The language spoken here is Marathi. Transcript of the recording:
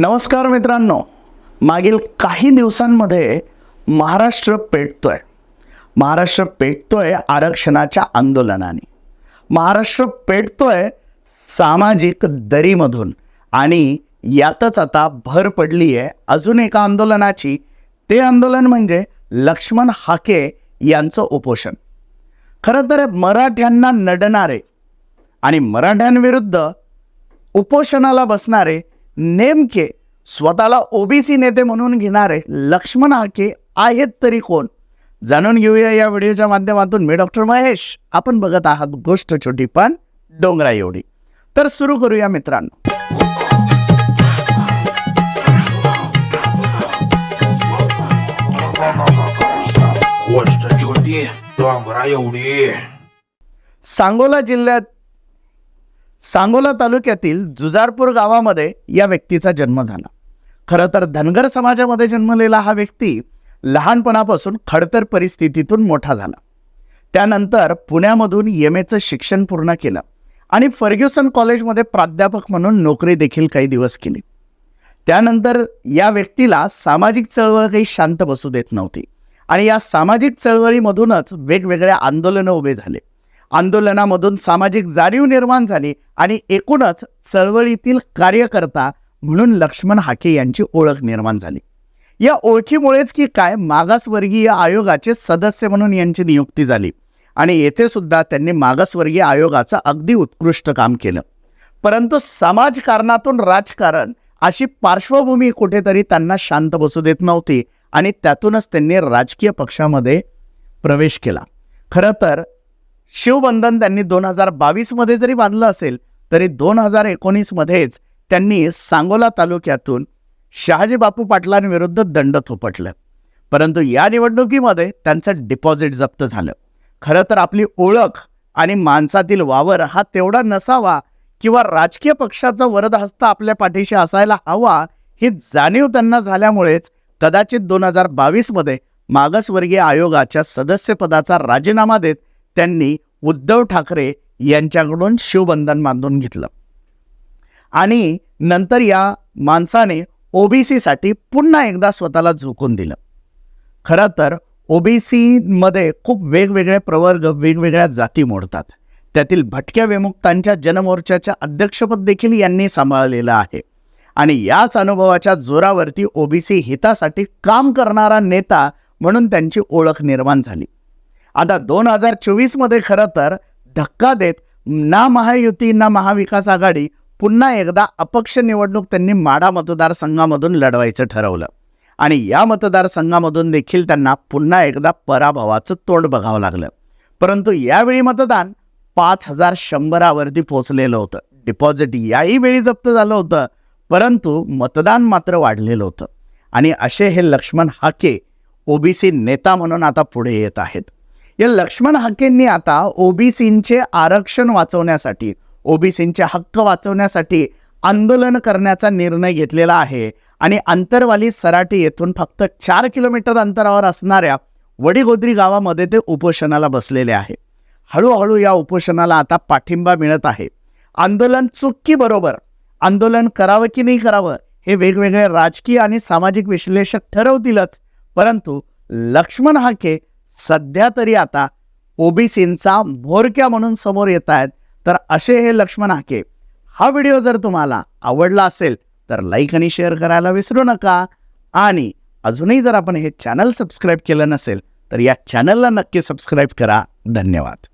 नमस्कार मित्रांनो. मागील काही दिवसांमध्ये महाराष्ट्र पेटतोय. महाराष्ट्र पेटतोय आरक्षणाच्या आंदोलनाने. महाराष्ट्र पेटतोय सामाजिक दरीमधून आणि यातच आता भर पडली आहे अजून एका आंदोलनाची. ते आंदोलन म्हणजे लक्ष्मण हाके यांचं उपोषण. खरं तर मराठ्यांना नडणारे आणि मराठ्यांविरुद्ध उपोषणाला बसणारे नेमके स्वतःला ओबीसी नेते म्हणून घेणारे लक्ष्मण हाके आहेत तरी कोण? जाणून घेऊया या व्हिडिओच्या माध्यमातून. मी डॉक्टर महेश. आपण बघत आहात गोष्ट छोटी पण डोंगरा एवढी. तर सुरू करूया मित्रांनो. गोष्ट छोटी डोंगरा एवढी. सांगोला जिल्ह्यात सांगोला तालुक्यातील जुजारपूर गावामध्ये या व्यक्तीचा जन्म झाला. खरं तर धनगर समाजामध्ये जन्मलेला हा व्यक्ती लहानपणापासून खडतर परिस्थितीतून मोठा झाला. त्यानंतर पुण्यामधून एम एचं शिक्षण पूर्ण केलं आणि फर्ग्युसन कॉलेजमध्ये प्राध्यापक म्हणून नोकरी देखील काही दिवस केली. त्यानंतर या व्यक्तीला सामाजिक चळवळ काही शांत बसू देत नव्हती आणि या सामाजिक चळवळीमधूनच वेगवेगळ्या आंदोलनं उभे झाले. आंदोलनामधून सामाजिक जाणीव निर्माण झाली आणि एकूणच चळवळीतील कार्यकर्ता म्हणून लक्ष्मण हाके यांची ओळख निर्माण झाली. या ओळखीमुळेच की काय मागासवर्गीय आयोगाचे सदस्य म्हणून यांची नियुक्ती झाली आणि येथे सुद्धा त्यांनी मागासवर्गीय आयोगाचं अगदी उत्कृष्ट काम केलं. परंतु समाजकारणातून राजकारण अशी पार्श्वभूमी कुठेतरी त्यांना शांत बसू देत नव्हती आणि त्यातूनच त्यांनी राजकीय पक्षामध्ये प्रवेश केला. खरं तर शिवबंधन त्यांनी दोन हजार बावीसमध्ये जरी बांधलं असेल तरी दोन हजार एकोणीसमध्येच त्यांनी सांगोला तालुक्यातून शहाजी बापू पाटलांविरुद्ध दंड थोपटलं. परंतु या निवडणुकीमध्ये त्यांचं डिपॉझिट जप्त झालं. खरं तर आपली ओळख आणि माणसातील वावर हा तेवढा नसावा किंवा राजकीय पक्षाचा वरदहस्त आपल्या पाठीशी असायला हवा ही जाणीव त्यांना झाल्यामुळेच कदाचित दोन हजार बावीसमध्ये मागासवर्गीय आयोगाच्या सदस्यपदाचा राजीनामा देत त्यांनी उद्धव ठाकरे यांच्याकडून शिवबंधन बांधून घेतलं. आणि नंतर या माणसाने ओबीसीसाठी पुन्हा एकदा स्वतःला झोकून दिलं. खरं तर ओबीसीमध्ये खूप वेगवेगळे प्रवर्ग वेगवेगळ्या जाती मोडतात. त्यातील भटक्या विमुक्तांच्या जनमोर्चाच्या अध्यक्षपद देखील यांनी सांभाळलेलं आहे. आणि याच अनुभवाच्या जोरावरती ओबीसी हितासाठी काम करणारा नेता म्हणून त्यांची ओळख निर्माण झाली. आता दोन हजार चोवीसमध्ये खरं तर धक्का देत ना महायुती ना महाविकास आघाडी पुन्हा एकदा अपक्ष निवडणूक त्यांनी माडा मतदारसंघामधून लढवायचं ठरवलं. आणि या मतदारसंघामधून देखील त्यांना पुन्हा एकदा पराभवाचं तोंड बघावं लागलं. परंतु यावेळी मतदान पाच हजार शंभरावरती पोचलेलं होतं. डिपॉझिट याही वेळी जप्त झालं होतं परंतु मतदान मात्र वाढलेलं होतं. आणि असे हे लक्ष्मण हाके ओबीसी नेता म्हणून आता पुढे येत आहेत. या लक्ष्मण हाकेंनी आता ओबीसींचे आरक्षण वाचवण्यासाठी ओबीसींचे हक्क वाचवण्यासाठी आंदोलन करण्याचा निर्णय घेतलेला आहे. आणि अंतरवाली सराटी येथून फक्त चार किलोमीटर अंतरावर असणाऱ्या वडीगोद्री गावामध्ये ते उपोषणाला बसलेले आहे. हळूहळू या उपोषणाला आता पाठिंबा मिळत आहे. आंदोलन चुकी बरोबर? आंदोलन करावं की नाही करावं हे वेगवेगळे राजकीय आणि सामाजिक विश्लेषक ठरवतीलच. परंतु लक्ष्मण हाके सध्या तरी आता ओबीसींचा म्होरक्या म्हणून समोर येत आहेत तर असे हे लक्ष्मण हाके हा व्हिडिओ जर तुम्हाला आवडला असेल तर लाईक आणि शेअर करायला विसरू नका. आणि अजूनही जर आपण हे चॅनल सबस्क्राईब केलं नसेल तर या चॅनलला नक्की सबस्क्राईब करा. धन्यवाद.